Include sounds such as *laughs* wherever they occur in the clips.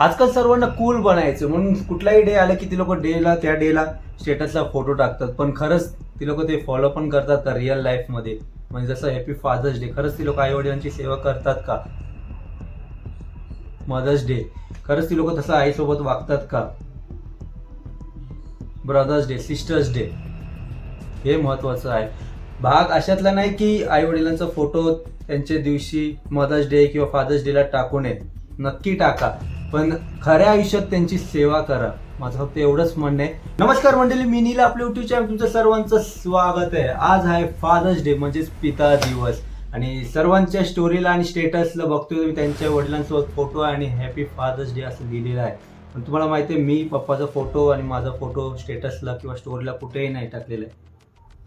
आजकाल सर्वांना कूल बनायचं म्हणून कुठलाही डे आला की ती लोक डेला त्या डेला स्टेटसला फोटो टाकतात. पण खरंच ती लोक ते फॉलो पण करतात का रिअल लाईफमध्ये म्हणजे जसं हॅपी फादर्स डे खरंच ती लोक आई वडिलांची सेवा करतात का? मदर्स डे खरंच ती लोक तसं आईसोबत वागतात का? ब्रदर्स डे सिस्टर्स डे हे महत्वाचं आहे. भाग अशातला नाही की आई वडिलांचा फोटो त्यांच्या दिवशी मदर्स डे किंवा फादर्स डेला टाकू नये. नक्की टाका. पण खऱ्या आयुष्यात त्यांची सेवा करा. माझं फक्त एवढंच म्हणणं आहे. नमस्कार मंडळी मी नील आपल्या युट्यूब चॅनल तुमचं सर्वांचं स्वागत आहे. आज आहे फादर्स डे म्हणजेच पिता दिवस. आणि सर्वांच्या स्टोरीला आणि स्टेटसला बघतोय मी त्यांच्या वडिलांसोबत फोटो आणि हॅपी फादर्स डे असं लिहिलेलं आहे. पण तुम्हाला माहिती आहे मी पप्पाचा फोटो आणि माझा फोटो स्टेटसला किंवा स्टोरीला कुठेही नाही टाकलेला आहे.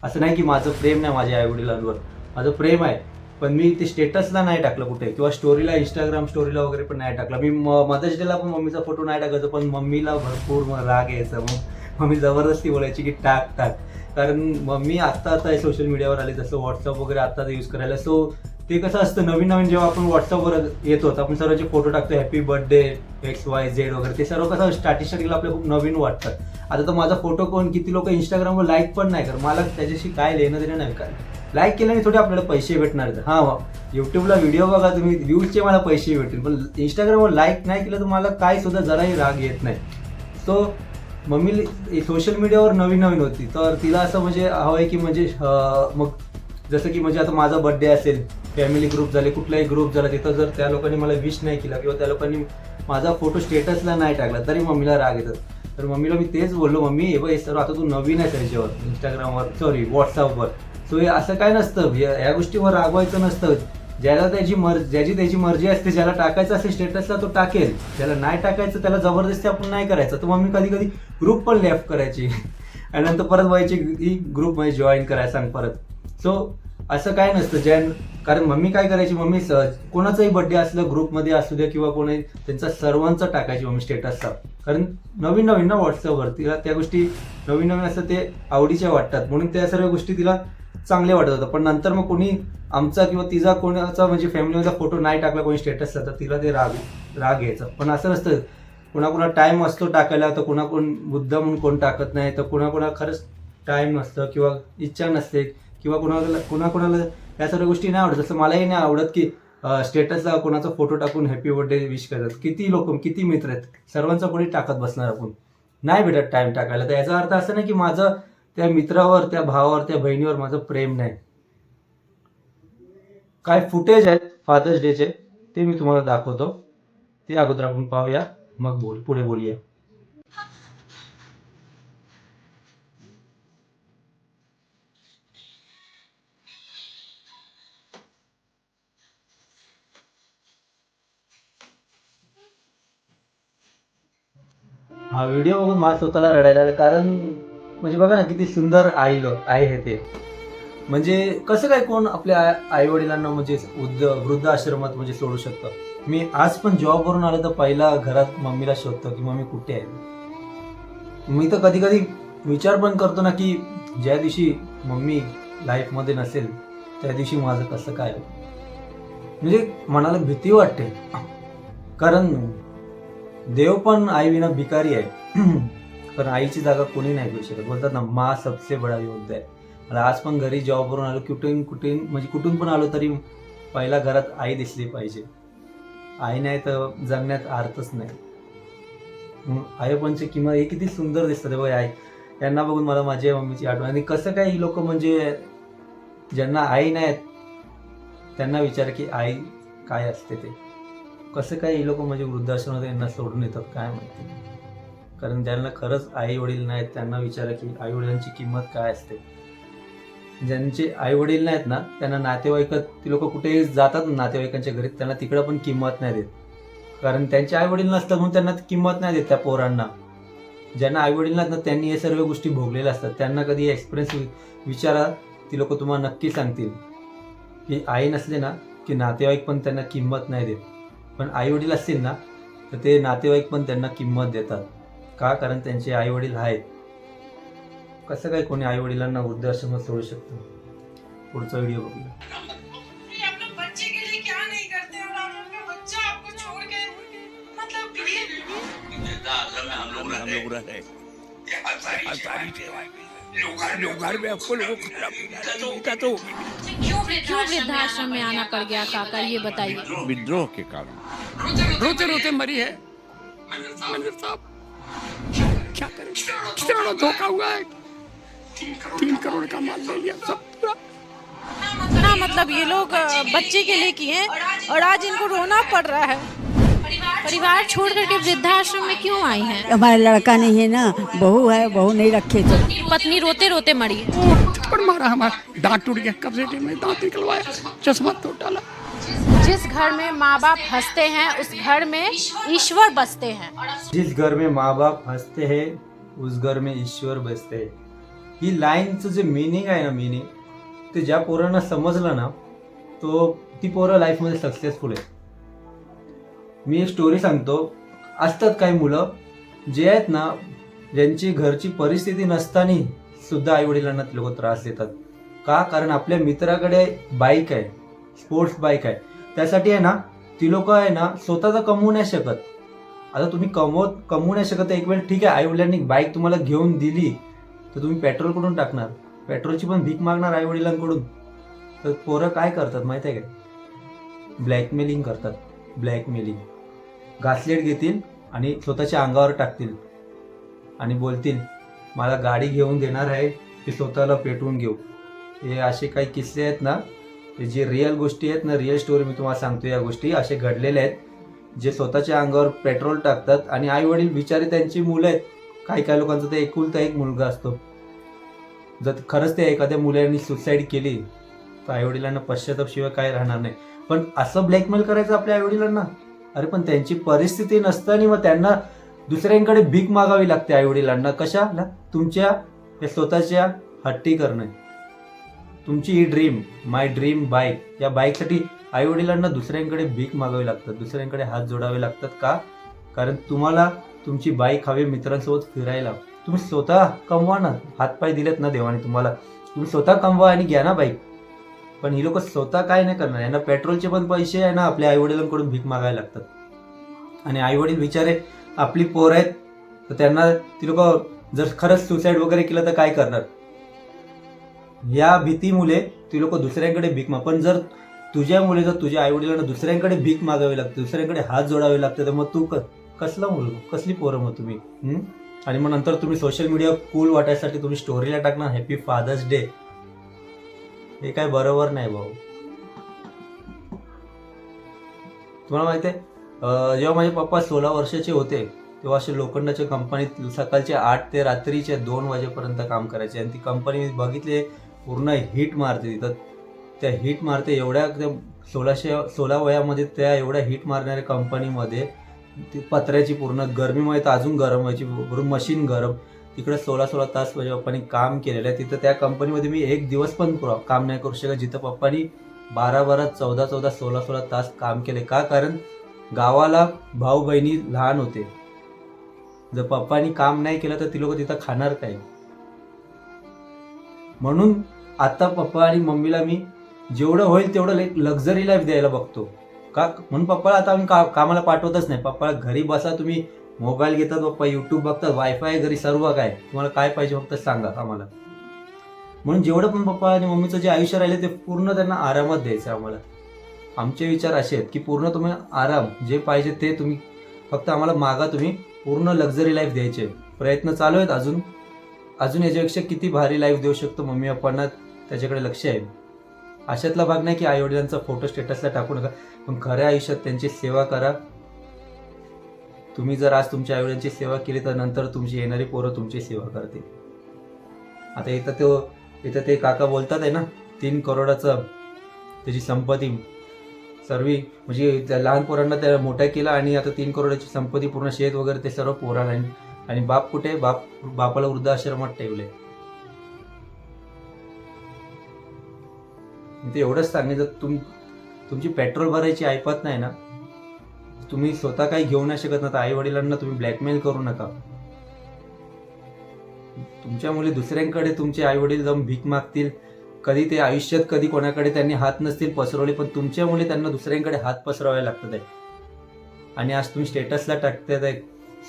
असं नाही की माझं प्रेम नाही माझ्या आई वडिलांवर माझं प्रेम आहे. पण मी ते स्टेटसला नाही टाकलं कुठे. किंवा स्टोरीला इंस्टाग्राम स्टोरीला वगैरे पण नाही टाकलं. मी मदर्स डेला पण मम्मीचा फोटो नाही टाकायचो पण मम्मीला भरपूर मग राग यायचा. मग मम्मी जबरदस्ती बोलायची की टाक टाक. कारण मम्मी आत्ता आता सोशल मीडियावर आले जसं व्हॉट्सअप वगैरे आता यूज करायला. सो ते कसं असतं नवीन नवीन जेव्हा आपण व्हॉट्सअपवर येतो आपण सर्वांचे फोटो टाकतो happy birthday X Y Z वगैरे ते सर्व कसं स्टार्टिंग स्टार्टिंगला आपल्या खूप नवीन वाटतात. आता तर माझा फोटो कोण किती लोक इंस्टाग्रामवर लाईक पण नाही कर मला त्याच्याशी काय लेणं देणं नाही काय लाईक केल्याने थोडे आपल्याला पैसे भेटणार हा युट्यूबला व्हिडिओ बघा तुम्ही व्ह्यूजचे मला पैसे भेटतील. पण इंस्टाग्रामवर लाईक नाही केलं तर मला काय सुद्धा जराही राग येत नाही. सो मम्मी सोशल मीडियावर नवीन नवीन होती. तर तिला असं म्हणजे हवं आहे की म्हणजे मग जसं की म्हणजे आता माझा बर्थडे असेल फॅमिली ग्रुप झाले कुठलाही ग्रुप झाला तिथं जर त्या लोकांनी मला विश नाही केला किंवा त्या लोकांनी माझा फोटो स्टेटसला नाही टाकला तरी मम्मीला राग येतात तर मम्मीला मी तेच बोललो मम्मी हे बघ हे सर्व आता तू नवीन आहे त्याच्यावर इंस्टाग्रामवर सॉरी व्हॉट्सअपवर सो हे असं काय नसतं या गोष्टीवर रागवायचं नसतं. ज्याला त्याची मर्जी ज्याची त्याची मर्जी असते ज्याला टाकायचं असेल स्टेटसला तो टाकेल. ज्याला नाही टाकायचं त्याला जबरदस्ती आपण नाही करायचं. तर मम्मी कधी कधी ग्रुप पण लेफ्ट करायची. *laughs* आणि नंतर परत व्हायची ही ग्रुपमध्ये जॉईन करायला सांग परत. सो असं काय नसतं. ज्या कारण मम्मी काय करायची मम्मी सहज कोणाचाही बर्थडे असलं ग्रुपमध्ये असू द्या किंवा कोणी त्यांचा सर्वांचा टाकायची मम्मी स्टेटसचा कारण नवीन नवीन ना व्हॉट्सअपवर तिला त्या गोष्टी नवीन नवीन असं ते आवडीच्या वाटतात. म्हणून त्या सर्व गोष्टी तिला चांगले वाटत होतं. पण नंतर मग कोणी आमचा किंवा तिचा कोणाचा म्हणजे फॅमिलीमधला फोटो नाही टाकला कोणी स्टेटसचा तर तिला ते राग राग यायचा. पण असं नसतं. कुणाकुणा टाईम असतो टाकायला तर कुणाकोण मुद्दा म्हणून कोण टाकत नाही तर कुणाकुणा खरंच टाईम नसतं किंवा इच्छा नसते किंवा कुणाला कुणाकुणाला या सर्व गोष्टी नाही आवडत. जसं मलाही नाही आवडत की स्टेटसला कोणाचा फोटो टाकून हॅपी बर्थडे विश करतात. किती लोक किती मित्र आहेत? सर्वांचा कोणी टाकत बसणार आपण? नाही भेटत टाइम टाकायला. तर याचा अर्थ असं नाही की माझं त्या मित्रावर त्या भावावर त्या बहिणीवर माझं प्रेम नाही. काय फुटेज आहेत फादर्स डेचे ते मी तुम्हाला दाखवतो. ते अगोदर आपण पाहूया. मग बोल पुढे बोलूया. हा व्हिडिओ बघून मला स्वतःला रडायला कारण म्हणजे बघा ना किती सुंदर आई लो आहे हे ते. म्हणजे कसं काय कोण आपल्या आई वडिलांना म्हणजे वृद्ध वृद्ध आश्रमात म्हणजे सोडू शकतं? मी आज पण जॉबवरून आलो तर पहिला घरात मम्मीला शोधतो की मम्मी कुठे आहे? मी तर कधी कधी विचार पण करतो ना की ज्या दिवशी मम्मी लाईफमध्ये नसेल त्या दिवशी माझं कसं काय? म्हणजे मनाला भीती वाटते. कारण देव पण आई विना भिकारी आहे. *clears throat* पण आईची जागा कोणी नाही घेऊ शकत. बोलतात ना मा सबसे बडा योद्धा आहे. मला आज पण घरी जॉबवरून आलो कुठून कुठून म्हणजे कुठून पण आलो तरी पहिला घरात आई दिसली पाहिजे. आई नाही तर जगण्यात अर्थच नाही. मग किंमत हे किती सुंदर दिसतात हे बघ आई. यांना बघून मला माझ्या मम्मीची आठवण. आणि कसं काय ही लोक म्हणजे ज्यांना आई नाहीत त्यांना विचार की आई काय असते ते. कसं काय ही लोक म्हणजे वृद्धाश्रमात यांना सोडून येतात काय माहिती. कारण ज्यांना खरंच आई वडील नाहीत त्यांना विचारा की आई वडिलांची किंमत काय असते. ज्यांचे आई वडील नाहीत ना त्यांना नातेवाईकात ती लोक कुठेही जातात नातेवाईकांच्या घरी त्यांना तिकडं पण किंमत नाही देत. कारण त्यांचे आई वडील नसतात म्हणून त्यांना किंमत नाही देत त्या पोरांना. ज्यांना आई वडील नाहीत ना त्यांनी हे सर्व गोष्टी भोगलेल्या असतात. त्यांना कधी एक्सपिरियन्स विचारा ती लोक तुम्हाला नक्की सांगतील. की आई नसले ना की नातेवाईक पण त्यांना किंमत नाही देत. पण आई वडील असतील ना तर ते नातेवाईक पण त्यांना किंमत देतात. का? कारण त्यांचे आई वडील आहेत. कसं काय कोणी आई वडिलांना वृद्धाश्रमात सोडू शकतं? पुढचा व्हिडिओ बघूया. ये अपने बच्चे के लिए क्या नहीं करते? और आप अपने बच्चा आपको छोड़ के? मतलब ये हम लोग रह रहे यहाँ सारी सेवाएं लोगार में वृद्धाश्रम आना पड़ गया काका ये बताइए। विद्रोह के कारण। रोते रोते मरी है। साहब क्या करें? कितना बड़ा धोखा हुआ है। तीन करोड़ का माल ले लिया सब पूरा। ना मतलब ये लोग बच्चे के लिए किए हैं और आज इनको रोना पड़ रहा है। परिवार छोड़ करके वृद्धाश्रम में क्यों आई हैं? हमारा लड़का नहीं है ना बहू है बहू नहीं रखे तो पत्नी रोते रोते मरी है। थप्पड़ मारा हमारा। दांत टूट गया कब्जे में दांत निकलवाया चश्मा तोड़ डाला। जिस घर में माँ बाप हंसते हैं उस घर में ईश्वर बसते हैं। जिस घर में माँ बाप हसते हैं उस घर में ईश्वर बसते हैं। ही लाईनचं जे मिनिंग आहे ना मिनिंग ते ज्या पोरांना समजलं ना तो ती पोरं लाईफमध्ये सक्सेसफुल आहे मी एक स्टोरी सांगतो। असतात काही मुलं जे आहेत ना ज्यांची घरची परिस्थिती नसताना सुद्धा आईवडिलांना ते लोक त्रास देतात. का? कारण आपल्या मित्राकडे बाईक आहे. स्पोर्ट्स बाईक आहे. त्यासाठी आहे ना ती लोक आहे ना स्वतःचा कमवू नाही शकत. आता तुम्ही कमवत कमवू नाही शकत एक वेळ ठीक आहे आईवडिलांनी बाईक तुम्हाला घेऊन दिली तर तुम्ही पेट्रोल कुठून टाकणार? पेट्रोलची पण भीक मागणार आईवडिलांकडून. तर पोरं काय करतात माहिती आहे काय ब्लॅकमेलिंग करतात. ब्लॅकमेलिंग. घासलेट घेतील आणि स्वतःच्या अंगावर टाकतील. आणि बोलतील मला गाडी घेऊन देणार आहे की स्वतःला पेटवून घेऊ. हे असे काही किस्से आहेत ना जे रिअल गोष्टी आहेत ना रिअल स्टोरी मी तुम्हाला सांगतो या गोष्टी. असे घडलेले आहेत जे स्वतःच्या अंगावर पेट्रोल टाकतात आणि आई वडील बिचारे त्यांची मुलं आहेत. काही काही लोकांचा ते एकुलता एक मुलगा असतो. जर खरंच ते एखाद्या मुलांनी सुसाईड केली तर आईवडिलांना पश्चातापशिवाय काय राहणार नाही. पण असं ब्लॅकमेल करायचं आपल्या आईवडिलांना? अरे पण त्यांची परिस्थिती नसताना मग त्यांना दुसऱ्यांकडे भीक मागावी लागते आईवडिलांना. कशाला? तुमच्या या स्वतःच्या हट्टी करणं. तुमची ही ड्रीम माय ड्रीम बाईक या बाईकसाठी आईवडिलांना दुसऱ्यांकडे भीक मागावी लागतात. दुसऱ्यांकडे हात जोडावे लागतात का? कारण तुम्हाला तुमची बाईक हवी मित्रांसोबत फिरायला. तुम्ही स्वतः कमवा ना. हातपाय दिलेत ना देवाने तुम्हाला. तुम्ही स्वतः कमवा आणि घ्या ना बाईक पण ही लोक स्वतः काय नाही करणार. यांना पेट्रोलचे पण पैसे आहे ना आपल्या आईवडिलांकडून भीक मागायला लागतात. आणि आईवडील बिचारे आपली पोर आहेत तर त्यांना ती लोक जर खरंच सुसाईड वगैरे केलं तर काय करणार? या भीतीमुळे ती लोक दुसऱ्यांकडे भीक माग पण जर तुझ्यामुळे जर तुझ्या आईवडिलांना दुसऱ्यांकडे भीक मागावी लागते दुसऱ्यांकडे हात जोडावे लागते तर मग तू क- कसला मुलगा? कसली पोरं मग तुम्ही? आणि मग नंतर तुम्ही सोशल मीडिया कूल वाटायसाठी तुम्ही स्टोरीला टाकणार हॅपी फादर्स डे हे काय बरोबर नाही भाऊ. तुम्हाला माहिती आहे जेव्हा माझे पप्पा सोळा वर्षाचे होते तेव्हा असे लोखंडाच्या कंपनीत सकाळचे आठ ते रात्रीच्या दोन वाजेपर्यंत काम करायचे. आणि ती कंपनी बघितली पूर्ण हिट मारते तिथं. त्या हिट मारते एवढ्या त्या सोळाशे सोळा वयामध्ये त्या एवढ्या हिट मारणाऱ्या कंपनीमध्ये ती पत्र्याची पूर्ण गरमीमुळे तर अजून गरम व्हायची पूर्ण मशीन गरम. तिकडे सोळा सोळा तास म्हणजे माझ्या पप्पानी काम केलेलं आहे. तिथं त्या कंपनीमध्ये मी एक दिवस पण पुरा- काम नाही करू शकत. जिथं पप्पानी बारा बारा चौदा चौदा सोळा सोळा तास काम केले. का? कारण गावाला भाऊ बहिणी लहान होते. जर पप्पानी काम नाही केलं तर ती लोक तिथं खाणार काय? म्हणून आता पप्पा आणि मम्मीला मी जेवढं होईल तेवढं लाईक लक्झरी लाईफ द्यायला बघतो. का म्हणून पप्पाला आता आम्ही का कामाला पाठवतच नाही. पप्पाला घरी बसा तुम्ही मोबाईल घेतात पप्पा युट्यूब बघतात वायफाय घरी सर्व काय. तुम्हाला काय पाहिजे फक्त सांगा आम्हाला. म्हणून जेवढं पण पप्पा आणि मम्मीचं जे आयुष्य राहिले ते पूर्ण त्यांना आरामात द्यायचं आम्हाला. आमचे विचार असे आहेत की पूर्ण तुम्ही आराम जे पाहिजे ते तुम्ही फक्त आम्हाला मागा तुम्ही पूर्ण लक्झरी लाईफ द्यायचे. प्रयत्न चालू आहेत अजून. अजून याच्यापेक्षा किती भारी लाईफ देऊ शकतो मम्मी पप्पांना त्याच्याकडे लक्ष आहे. अशातला भाग नाही की आई वडिलांचा फोटो स्टेटसला टाकू नका पण खऱ्या आयुष्यात त्यांची सेवा करा. तुम्ही जर आज तुमच्या आईवडिलांची सेवा केली तर नंतर तुमची येणारी पोरं तुमची सेवा करतील. आता इथं तो इथं ते काका बोलतात आहे ना तीन करोडाचं त्याची संपत्ती. सर्व म्हणजे त्या लहान पोरांना त्या मोठ्या केला आणि आता तीन करोडाची संपत्ती पूर्ण शेत वगैरे ते सर्व पोराला आणि- आणि बाप कुठे? बाप बापाला वृद्धाश्रमात ठेवले ते एवढंच सांगायचं तुम तुमची पेट्रोल भरायची ऐपत नाही ना तुम्ही स्वतः काही घेऊ नाही शकत ना तर आई वडिलांना तुम्ही ब्लॅकमेल करू नका. तुमच्यामुळे दुसऱ्यांकडे तुमचे आई वडील जाऊन भीक मागतील कधी ते आयुष्यात कधी कोणाकडे त्यांनी हात नसतील पसरवले पण तुमच्यामुळे त्यांना दुसऱ्यांकडे हात पसरवावे लागतात आहे. आणि आज तुम्ही स्टेटसला टाकतात आहे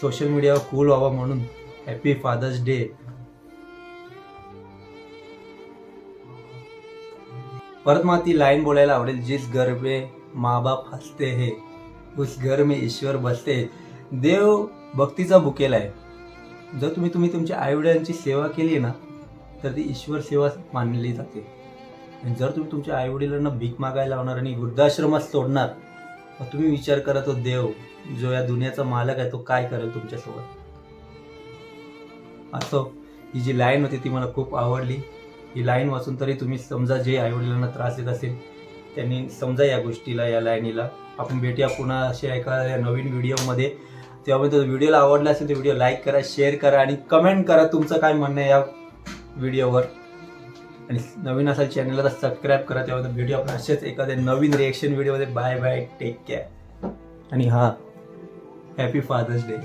सोशल मीडियावर कूल व्हावं म्हणून. हॅपी फादर्स डे परत मला ती लाईन बोलायला आवडेल जिस घर पे माँ बाप हसते हे उस घर में ईश्वर बसते देव भक्तीचा बुकेला आहे. जर तुम्ही तुम्ही तुमच्या आईवडिलांची सेवा केली ना तर ती ईश्वर सेवा मानली जाते. आणि जर तुम्ही तुमच्या आईवडिलांना भीक मागायला लावणार आणि वृद्धाश्रमात सोडणार मग तुम्ही विचार करा तो देव जो या दुनियाचा मालक आहे तो काय करेल तुमच्यासोबत? असो ही जी लाईन होती ती मला खूप आवडली. ही लाईन वाचून तरी तुम्ही समजा जे आईवडिलांना त्रास देत असेल त्यांनी समजा या गोष्टीला या लाईनीला. आपण भेटूया पुन्हा अशा एका नवीन व्हिडिओमध्ये. तेव्हा तो व्हिडिओला आवडला असेल तर व्हिडिओ लाईक करा शेअर करा आणि कमेंट करा तुमचं काय म्हणणं आहे या व्हिडिओवर. आणि नवीन असाल चॅनलला तर सबस्क्राईब करा तेव्हा व्हिडिओ आपण असेच एखाद्या नवीन रिएक्शन व्हिडिओमध्ये. बाय बाय टेक केअर आणि हां हॅपी फादर्स डे